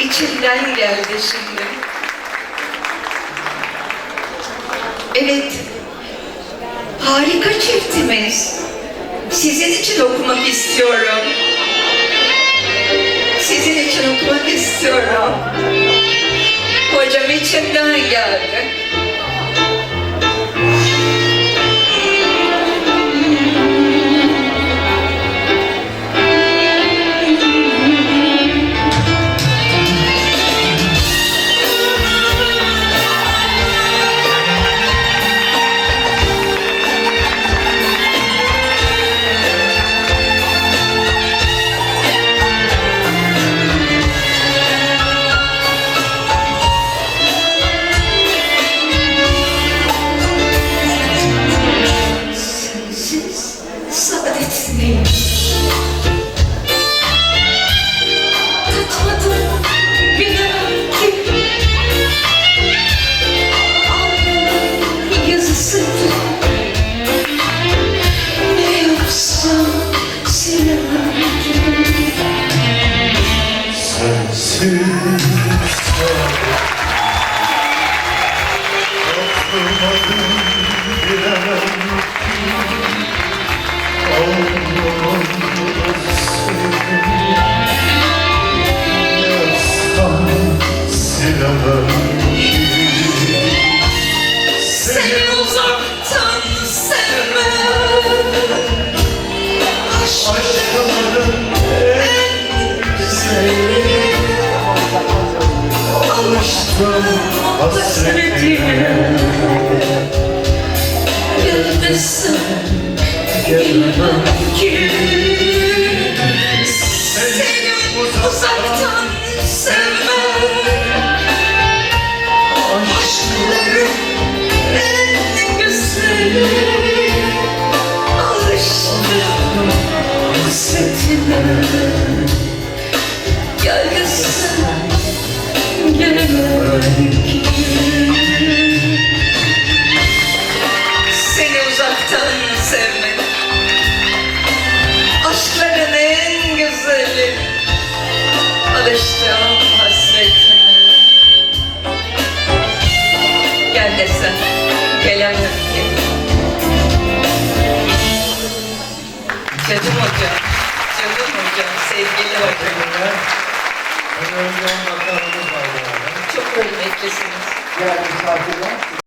içimden geldi şimdi. Evet, harika çiftimiz. Sizin için okumak istiyorum. Sizin için okumak istiyorum. Hocam içimden geldi. Ağlamam Yazsam silemem Seni uzaktan sevmem. Aşk Alıştım hasretine Yıldızım Gelemem ki Gel desen Gelemem ki Canım hocam? Canım hocam? Sevgili hocam. Var yani. Çok hürmetlisiniz Değerli misafirler,